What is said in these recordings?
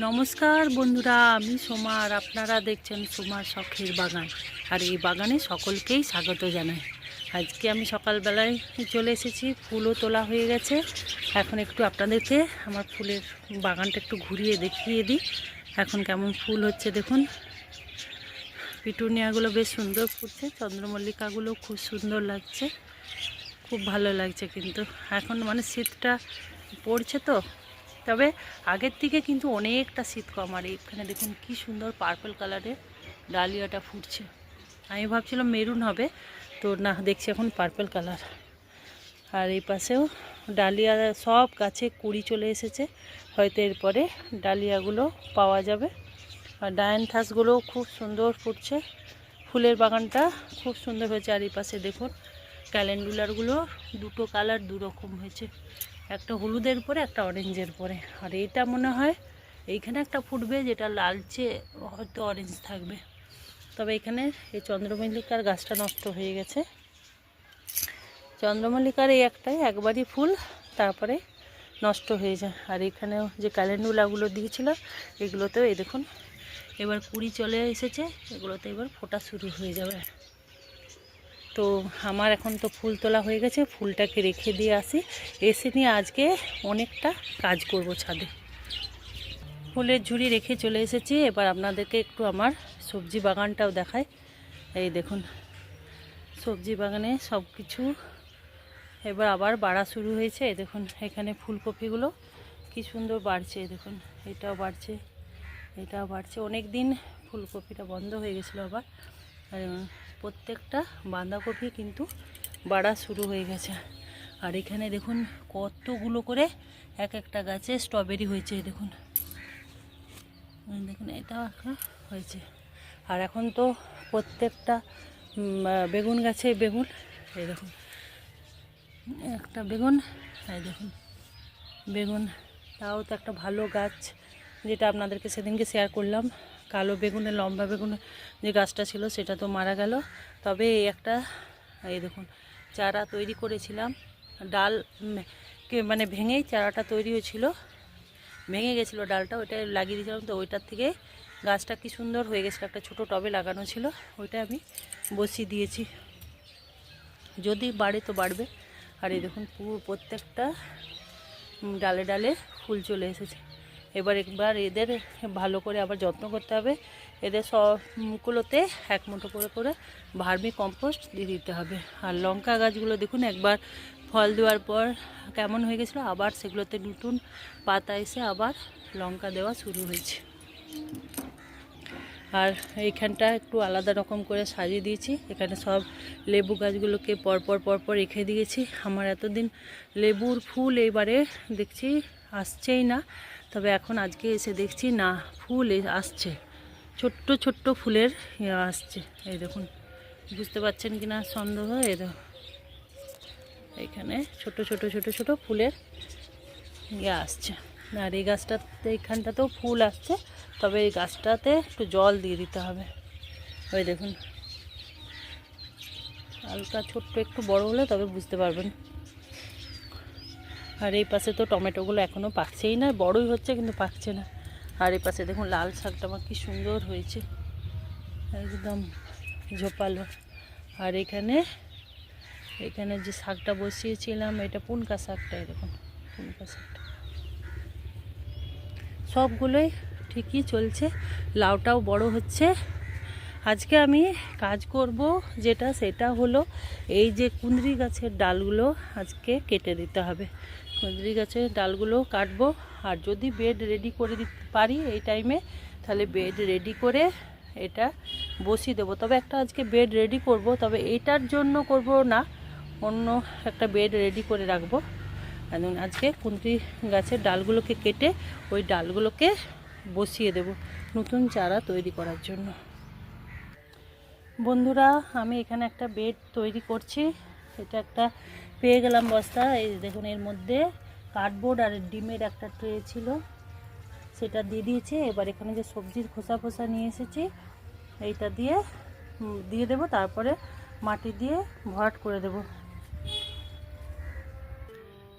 নমস্কার বন্ধুরা, আমি সোমা আর আপনারা দেখছেন সোমার শখের বাগান। আর এই বাগানে সকলকেই স্বাগত জানাই। আজকে আমি সকালবেলায় চলে এসেছি, ফুলও তোলা হয়ে গেছে। এখন একটু আপনাদেরকে আমার ফুলের বাগানটা একটু ঘুরিয়ে দেখিয়ে দিই। এখন কেমন ফুল হচ্ছে দেখুন। পিটুনিয়াগুলো বেশ সুন্দর ফুটছে, চন্দ্রমল্লিকাগুলো খুব সুন্দর লাগছে। খুব ভালো লাগছে কিন্তু। এখন মানে শীতটা পড়ছে তো তবে আগের থেকে কিন্তু অনেকটা শীত কম আর এখানে দেখুন কি সুন্দর পার্পল কালারের ডালিয়াটা ফুটছে। আমি ভাবছিলাম মেরুন হবে, তো না, দেখছি এখন পার্পল কালার আর এই পাশেও ডালিয়া সব গাছে কুড়ি চলে এসেছে, হয়তো এরপরে ডালিয়াগুলো পাওয়া যাবে। আর ডায়ান্থাসগুলোও খুব সুন্দর ফুটছে, ফুলের বাগানটা খুব সুন্দর হয়েছে, আর এই পাশে দেখুন ক্যালেন্ডুলারগুলো দুটো কালার দু রকম হয়েছে। একটা হলুদের পরে, একটা অরেঞ্জের পরে। আর এটা মনে হয় এইখানে একটা ফুটবে যেটা লালচে হয়তো অরেঞ্জ থাকবে। তবে এখানে এই চন্দ্রমল্লিকার গাছটা নষ্ট হয়ে গেছে। চন্দ্রমল্লিকার এই একটাই, একবারই ফুল, তারপরে নষ্ট হয়ে যায়। আর এখানেও যে ক্যালেন্ডুলাগুলো দিয়েছিল, এগুলোতেও এই দেখুন, এবার কুড়ি চলে এসেছে, এগুলোতে এবার ফোটা শুরু হয়ে যাবে। তো আমার এখন তো ফুল তোলা হয়ে গেছে, ফুলটাকে রেখে দিয়ে আসি। এসে নিয়ে আজকে অনেকটা কাজ করব ছাদে। ফুলের ঝুড়ি রেখে চলে এসেছি, এবার আপনাদেরকে একটু আমার সবজি বাগানটাও দেখায় এই দেখুন, সবজি বাগানে সব কিছু এবার আবার বাড়া শুরু হয়েছে দেখুন, এখানে ফুলকপিগুলো কি সুন্দর বাড়ছে দেখুন, এটাও বাড়ছে এটাও বাড়ছে। অনেক দিন ফুলকপিটা বন্ধ হয়ে গেছিল আবার। আর প্রত্যেকটা বাঁধাকপি কিন্তু বাড়া শুরু হয়ে গেছে। আর এখানে দেখুন কতগুলো করে এক একটা গাছে স্ট্রবেরি হয়েছে, দেখুন। দেখুন এটাও একটা হয়েছে। আর এখন তো প্রত্যেকটা বেগুন গাছে বেগুন, এই দেখুন। একটা বেগুন, এই দেখুন, বেগুন। তাও তো একটা ভালো গাছ, যেটা আপনাদেরকে সেদিনকে শেয়ার করলাম। কালো বেগুনে, লম্বা বেগুনে যে গাছটা ছিল সেটা তো মারা গেল। তবে এই একটা, এই দেখুন, চারা তৈরি করেছিলাম। ডাল মানে ভেঙেই চারাটা তৈরি হয়েছিল। ভেঙে গেছিল ডালটা, ওইটা লাগিয়ে দিয়েছিলাম। তো ওইটার থেকে গাছটা কি সুন্দর হয়ে গেছিল। একটা ছোটো টবে লাগানো ছিল, ওইটা আমি বসিয়ে দিয়েছি। যদি বাড়ে তো বাড়বে। আর এই দেখুন, পুরো প্রত্যেকটা ডালে ডালে ফুল চলে এসেছে। এবার একবার এদের ভালো করে আবার যত্ন করতে হবে। এদের সবগুলোতে এক মুঠো করে করে ভার্মি কম্পোস্ট দিয়ে দিতে হবে। আর লঙ্কা গাছগুলো দেখুন, একবার ফল দেওয়ার পর কেমন হয়ে গেছিল, আবার সেগুলোতে নতুন পাতা এসে আবার লঙ্কা দেওয়া শুরু হয়েছে। আর এইখানটা একটু আলাদা রকম করে সাজিয়ে দিয়েছি। এখানে সব লেবু গাছগুলোকে পরপর পরপর রেখে দিয়েছি। আমার এতদিন লেবুর ফুল এইবারে দেখছি আসছেই না। তবে এখন আজকে এসে দেখছি না, ফুল আসছে। ছোট্ট ছোট্ট ফুলের ইয়ে আসছে। এই দেখুন, বুঝতে পারছেন কি না সন্দেহ? এই এখানে ছোট ছোট ছোট ছোট ফুলের ইয়ে আসছে। আর এই গাছটাতে এইখানটাতেও ফুল আসছে, তবে এই গাছটাতে একটু জল দিয়ে দিতে হবে। ওই দেখুন, হালকা, ছোট্ট, একটু বড় হলে তবে বুঝতে পারবেন। আর এই পাশে তো টমেটোগুলো এখনও পাকছেই না, বড়ই হচ্ছে কিন্তু পাকছে না। আর এই পাশে দেখুন লাল শাকটা, আমার কি সুন্দর হয়েছে। একদম ঝোপালো। আর এখানে এখানে যে শাকটা বসিয়েছিলাম, এটা পুনকা শাকটা এরকম পুনকা শাকটা। সবগুলোই ঠিকই চলছে, লাউটাও বড় হচ্ছে। আজকে আমি কাজ করব যেটা, সেটা হলো এই যে কুঁদরি গাছের ডালগুলো আজকে কেটে দিতে হবে। কুঁদরি গাছের ডালগুলো কাটবো। আর যদি বেড রেডি করে দিতে পারি এই টাইমে তাহলে বেড রেডি করে এটা বসিয়ে দেবো। তবে একটা আজকে বেড রেডি করব, তবে এটার জন্য করব না, অন্য একটা বেড রেডি করে রাখব। একদম আজকে কুঁদরি গাছের ডালগুলোকে কেটে ওই ডালগুলোকে বসিয়ে দেব নতুন চারা তৈরি করার জন্য। বন্ধুরা, আমি এখানে একটা বেড তৈরি করছি। এটা একটা পেয়ে গেলাম বস্তা, এই দেখুন এর মধ্যে কার্ডবোর্ড আর ডিমের একটা ট্রে ছিল। সেটা দিয়ে দিয়েছি, এবার এখানে যে সবজির খোসা ফোসা নিয়ে এসেছি, এইটা দিয়ে দিয়ে দেব, তারপরে মাটি দিয়ে ভরাট করে দেব।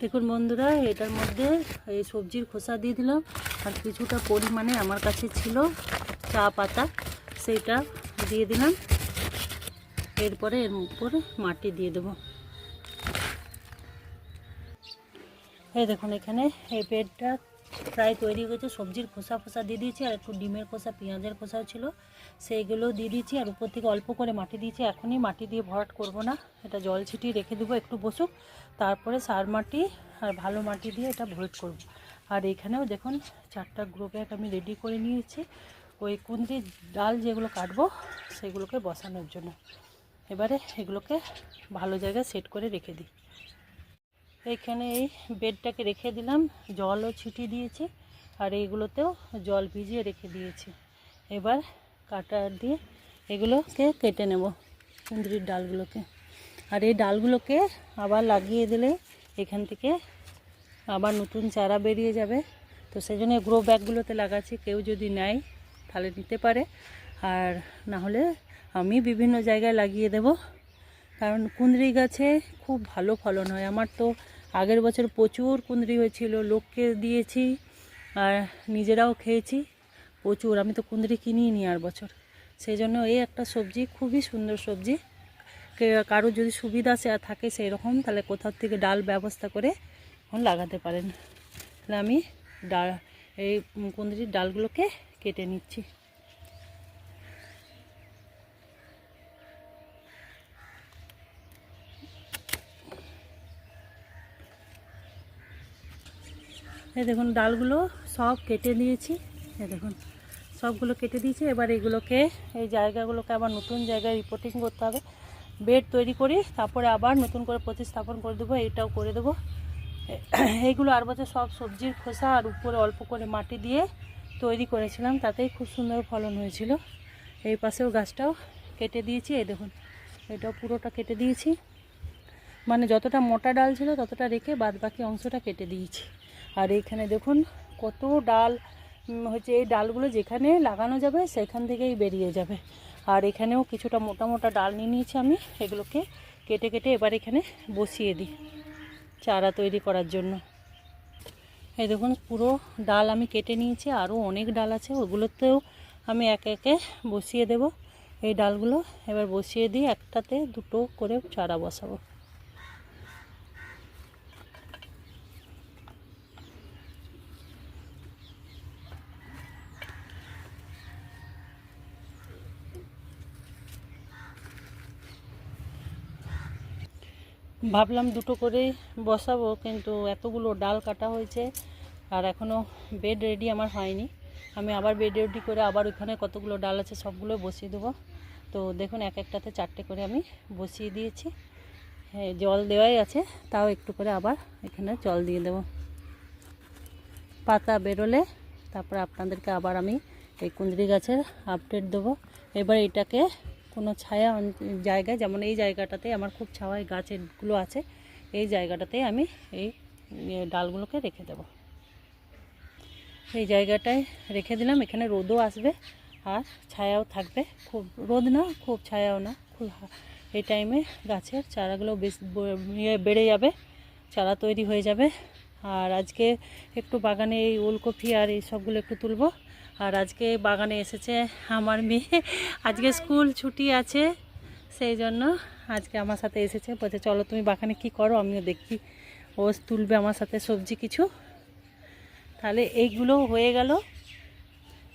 দেখুন বন্ধুরা, এটার মধ্যে এই সবজির খোসা দিয়ে দিলাম, আর কিছুটা পরিমাণে আমার কাছে ছিল চা পাতা সেটা দিয়ে দিলাম। এরপরে এর উপরে মাটি দিয়ে দেবো। এই দেখুন এখানে এই বেডটা প্রায় তৈরি হয়েছে। সবজির খোসা ফোসা দিয়ে দিয়েছি, আর একটু ডিমের খোসা, পেঁয়াজের খোসাও ছিল। সেইগুলো দিয়ে দিয়েছি, আর উপর থেকে অল্প করে মাটি দিয়েছি। এখনই মাটি দিয়ে ভরাট করব না, এটা জল ছিটিয়ে রেখে দেবো, একটু বসুক। তারপরে সার মাটি আর ভালো মাটি দিয়ে এটা ভরাট করব। আর এখানেও দেখুন, চারটা গ্রো ব্যাগ আমি রেডি করে নিয়েছি। ওই কুন্দি ডাল যেগুলো কাটবো, সেগুলোকে বসানোর জন্য। এবারে এগুলোকে ভালো জায়গায় সেট করে রেখে দিই। এইখানে এই বেডটাকে রেখে দিলাম, জলও ছিটিয়ে দিয়েছি, আর এইগুলোতেও জল ভিজিয়ে রেখে দিয়েছি। এবার কাটার দিয়ে এগুলোকে কেটে নেব, কুঁদরির ডালগুলোকে। আর এই ডালগুলোকে আবার লাগিয়ে দিলে এখান থেকে আবার নতুন চারা বেরিয়ে যাবে। তো সেই জন্য গ্রো ব্যাগগুলোতে লাগাচ্ছি, কেউ যদি নেয় তাহলে নিতে পারে। আর না হলে আমি বিভিন্ন জায়গায় লাগিয়ে দেব। কারণ কুঁদরি গাছে খুব ভালো ফলন হয়। আমার তো আগের বছর প্রচুর কুঁদরি হয়েছিল, লোককে দিয়েছি আর নিজেরাও খেয়েছি। প্রচুর, আমি তো কুঁদরি কিনিই নি আর বছর। সেই জন্য এই একটা সবজি, খুবই সুন্দর সবজি। কে- কারোর যদি সুবিধা সে থাকে সেই রকম তাহলে কোথাও থেকে ডাল ব্যবস্থা করে এখন লাগাতে পারেন। তাহলে আমি ডাল, এই কুঁদরির ডালগুলোকে কেটে নিচ্ছি। এই দেখুন, ডালগুলো সব কেটে দিয়েছি এ দেখুন, সবগুলো কেটে দিয়েছি। এবার এগুলোকে, এই জায়গাগুলোকে আবার নতুন জায়গায় রিপোর্টিং করতে হবে। বেড তৈরি করি, তারপরে আবার নতুন করে প্রতিস্থাপন করে দেবো, এইটাও করে দেবো। এইগুলো আর বছর সব সবজির খোসা আর উপরে অল্প করে মাটি দিয়ে তৈরি করেছিলাম, তাতেই খুব সুন্দর ফলন হয়েছিল। এই পাশেও গাছটাও কেটে দিয়েছি, এই দেখুন, এটাও পুরোটা কেটে দিয়েছি। মানে যতটা মোটা ডাল ছিল ততটা রেখে বাদ বাকি অংশটা কেটে দিয়েছি। আর এইখানে দেখুন কত ডাল হচ্ছে এই ডালগুলো যেখানে লাগানো যাবে সেখান থেকেই বেরিয়ে যাবে। আর এখানেও কিছুটা মোটা মোটা ডাল নিয়ে নিয়েছি আমি, এগুলোকে কেটে কেটে এবার এখানে বসিয়ে দিই চারা তৈরি করার জন্য। এই দেখুন পুরো ডাল আমি কেটে নিয়েছি, আরও অনেক ডাল আছে, ওগুলোতেও আমি একে একে বসিয়ে দেব। এই ডালগুলো এবার বসিয়ে দিয়ে একটাতে দুটো করে চারা বসাবো। ভাবলাম দুটো করে বসাবো, কিন্তু এতগুলো ডাল কাটা হয়েছে আর এখনও বেড রেডি আমার হয়নি। আমি আবার বেড রেডি করে আবার ওইখানে কতগুলো ডাল আছে সবগুলো বসিয়ে দেবো। তো দেখুন এক একটাতে চারটে করে আমি বসিয়ে দিয়েছি। হ্যাঁ জল দেওয়াই আছে, তাও একটু করে আবার এখানে জল দিয়ে দেবো। পাতা বেরোলে তারপর আপনাদেরকে আবার আমি এই কুঁদরি গাছের আপডেট দেবো। এবার এটাকে কোনো ছায়া জায়গায়, যেমন এই জায়গাটাতে আমার খুব ছাওয়ায় গাছেরগুলো আছে, এই জায়গাটাতে আমি এই ডালগুলোকে রেখে দেবো। এই জায়গাটায় রেখে দিলাম, এখানে রোদও আসবে আর ছায়াও থাকবে। খুব রোদ না, খুব ছায়াও না, খুব এই টাইমে গাছের চারাগুলো বেশ ইয়ে বেড়ে যাবে, চারা তৈরি হয়ে যাবে। আর আজকে একটু বাগানে এই ওলকপি আর এই সবগুলো একটু তুলবো। আর আজকে বাগানে এসেছে আমার মেয়ে। আজকে স্কুল ছুটি আছে, সেই জন্য আজকে আমার সাথে এসেছে। বলছে, চলো তুমি বাগানে কি করো? আমিও দেখি। ও তুলবে আমার সাথে সবজি কিছু। তাহলে এইগুলো হয়ে গেল।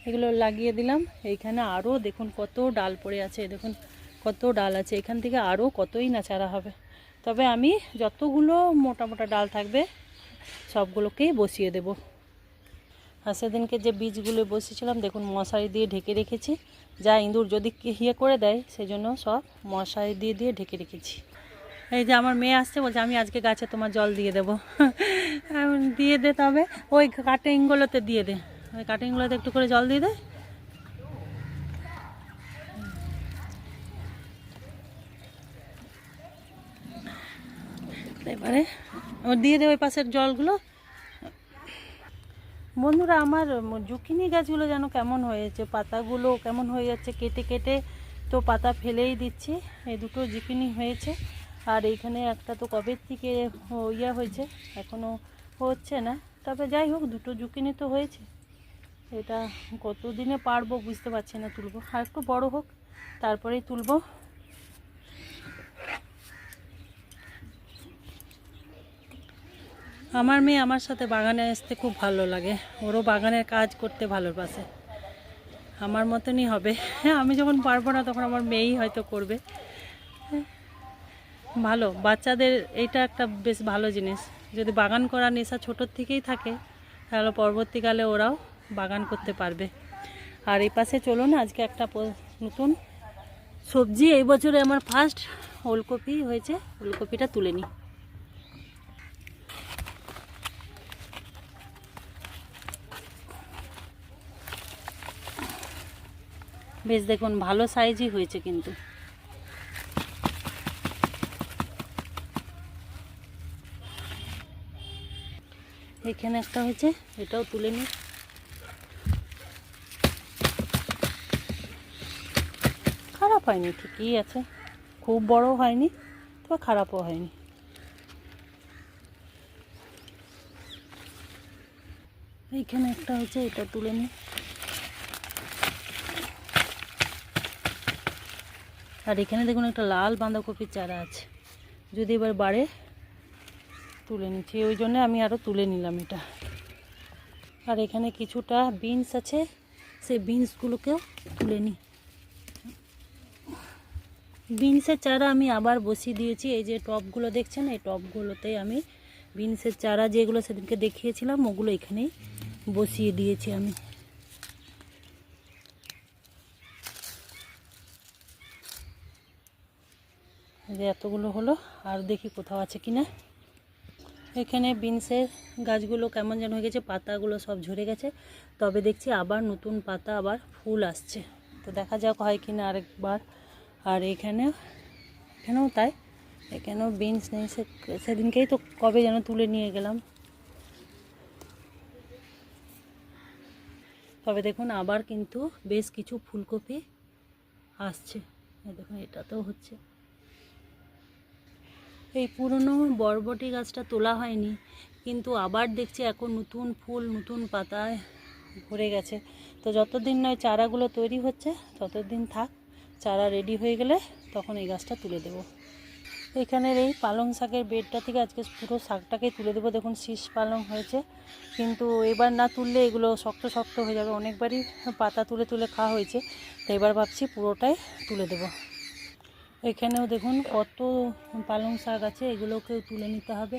এগুলো লাগিয়ে দিলাম। এইখানে আরও দেখুন কত ডাল পড়ে আছে, দেখুন কত ডাল আছে। এখান থেকে আরও কতই না চারা হবে। তবে আমি যতগুলো মোটা মোটা ডাল থাকবে, সবগুলোকেই বসিয়ে দেব। আর সেদিনকে যে বীজগুলো বসিয়েছিলাম দেখুন মশারি দিয়ে ঢেকে রেখেছি। যা ইঁদুর যদি ইয়ে করে দেয় সেই জন্য সব মশারি দিয়ে দিয়ে ঢেকে রেখেছি। এই যে আমার মেয়ে আসছে, বলছে, আমি আজকে গাছে তোমার জল দিয়ে দেবো। দিয়ে দে তবে। ওই কাটিংগুলোতে দিয়ে দে। ওই কাটিংগুলোতে একটু করে জল দিয়ে দে। এবারে দিয়ে দে ওই পাশের জলগুলো। বন্ধুরা, আমার জুকিনি গাছগুলো যেন কেমন হয়েছে, পাতাগুলো কেমন হয়ে যাচ্ছে, কেটে কেটে তো পাতা ফেলেই দিচ্ছি। এই দুটো জুকিনি হয়েছে, আর এইখানে একটা তো কবের থেকে ইয়ে হয়েছে এখনও হচ্ছে না। তবে যাই হোক, দুটো জুকিনি তো হয়েছে। এটা কত দিনে পারব বুঝতে পারছি না তুলবো। আর একটু বড় হোক, তারপরেই তুলবো। আমার মেয়ে আমার সাথে বাগানে আসতে খুব ভালো লাগে। ওরও বাগানের কাজ করতে ভালোবাসে। আমার মতনই হবে। হ্যাঁ আমি যখন পারব না তখন আমার মেয়েই হয়তো করবে। হ্যাঁ, ভালো। বাচ্চাদের এইটা একটা বেশ ভালো জিনিস। যদি বাগান করার নেশা ছোটোর থেকেই থাকে তাহলে পরবর্তীকালে ওরাও বাগান করতে পারবে। আর এই পাশে চলুন আজকে একটা নতুন সবজি। এই বছরে আমার ফার্স্ট ওলকপি হয়েছে। ওলকপিটা তুলে নিই। বেশ দেখুন, ভালো সাইজই হয়েছে কিন্তু। এখানে একটা হয়েছে, এটাও তুলে নিই খারাপ হয়নি ঠিকই আছে? খুব বড় হয়নি, তো খারাপও হয়নি। এইখানে একটা হয়েছে, এটা তুলে নিই আর এখানে দেখুন একটা লাল বাঁধাকপির চারা আছে। যদি এবার বাড়ে, তুলে নিচ্ছি। ওই জন্য আমি আরও তুলে নিলাম এটা। আর এখানে কিছুটা বিনস আছে। সেই বিনসগুলোকেও তুলে নিই বিনসের চারা আমি আবার বসিয়ে দিয়েছি। এই যে টবগুলো দেখছেন, এই টবগুলোতে আমি বিনসের চারা যেগুলো সেদিনকে দেখিয়েছিলাম, ওগুলো এখানেই বসিয়ে দিয়েছি আমি। যে এতগুলো হলো, আর দেখি কোথাও আছে কি না এখানে বিনসের গাছগুলো কেমন যেন হয়ে গেছে, পাতাগুলো সব ঝরে গেছে। তবে দেখছি আবার নতুন পাতা, আবার ফুল আসছে। তো দেখা যাক হয় কি না আরেকবার। আর এখানে এখানেও তাই। এখানেও বিনস নেই। সে, সেদিনকেই তো কবে যেন তুলে নিয়ে গেলাম। তবে দেখুন, আবার কিন্তু বেশ কিছু ফুলকপি আসছে। দেখুন, এটাতেও হচ্ছে। এই পুরনো বরবটি গাছটা তোলা হয়নি, কিন্তু আবার দেখছি এখন নতুন ফুল, নতুন পাতায় ভরে গেছে। তো যতদিন নয় চারাগুলো তৈরি হচ্ছে, ততদিন থাক, চারা রেডি হয়ে গেলে তখন এই গাছটা তুলে দেব। এখানের এই পালং শাকের বেডটা থেকে আজকে পুরো শাকটাকেই তুলে দেবো। দেখুন, শীষ পালং হয়েছে, কিন্তু এবার না তুললে এগুলো শক্ত শক্ত হয়ে যাবে। অনেকবারই পাতা তুলে তুলে খাওয়া হয়েছে, তো এবার ভাবছি পুরোটাই তুলে দেবো। এখানেও দেখুন কত পালং শাক আছে, এগুলোকেও তুলে নিতে হবে।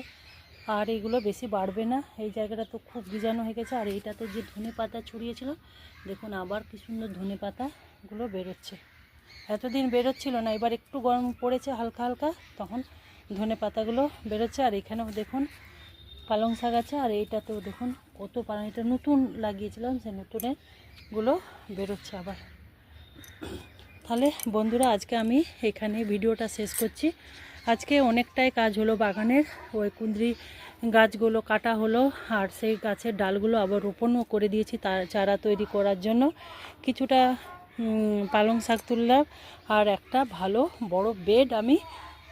আর এগুলো বেশি বাড়বে না। এই জায়গাটা তো খুব ভিজানো হয়ে গেছে। আর এইটাতে যে ধনে পাতা ছড়িয়েছিল, দেখুন আবার কি সুন্দর ধনে পাতাগুলো বেরোচ্ছে। এতদিন বেরোচ্ছিল না, এবার একটু গরম পড়েছে হালকা হালকা, তখন ধনে পাতাগুলো বেরোচ্ছে। আর এখানেও দেখুন পালং শাক আছে, আর এইটাতেও দেখুন কত পালং, এটা নতুন লাগিয়েছিলাম, সে নতুনেরগুলো বেরোচ্ছে আবার। তাহলে বন্ধুরা, আজকে আমি এখানে ভিডিওটা শেষ করছি। আজকে অনেকটাই কাজ হলো বাগানের, ওই কুঁদরি গাছগুলো কাটা হলো আর সেই গাছের ডালগুলো আবার রোপণও করে দিয়েছি তার চারা তৈরি করার জন্য। কিছুটা পালং শাক তুললাম আর একটা ভালো বড় বেড আমি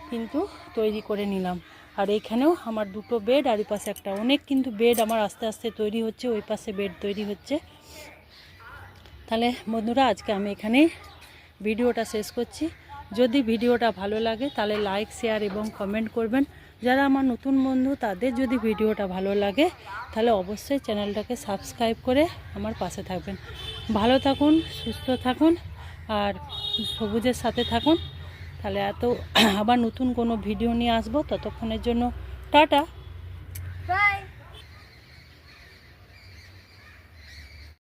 কিন্তু তৈরি করে নিলাম। আর এইখানেও আমার দুটো বেড, আর পাশে একটা অনেক কিন্তু বেড আমার আস্তে আস্তে তৈরি হচ্ছে, ওই পাশে বেড তৈরি হচ্ছে। তাহলে বন্ধুরা, আজকে আমি এখানে ভিডিওটা শেষ করছি। যদি ভিডিওটা ভালো লাগে, তাহলে লাইক শেয়ার এবং কমেন্ট করবেন। যারা আমার নতুন বন্ধু, তাদের যদি ভিডিওটা ভালো লাগে, তাহলে অবশ্যই চ্যানেলটাকে সাবস্ক্রাইব করে আমার পাশে থাকবেন। ভালো থাকুন, সুস্থ থাকুন, আর সবুজের সাথে থাকুন। তাহলে এত আবার নতুন কোনো ভিডিও নিয়ে আসব। ততক্ষণের জন্য টাটা।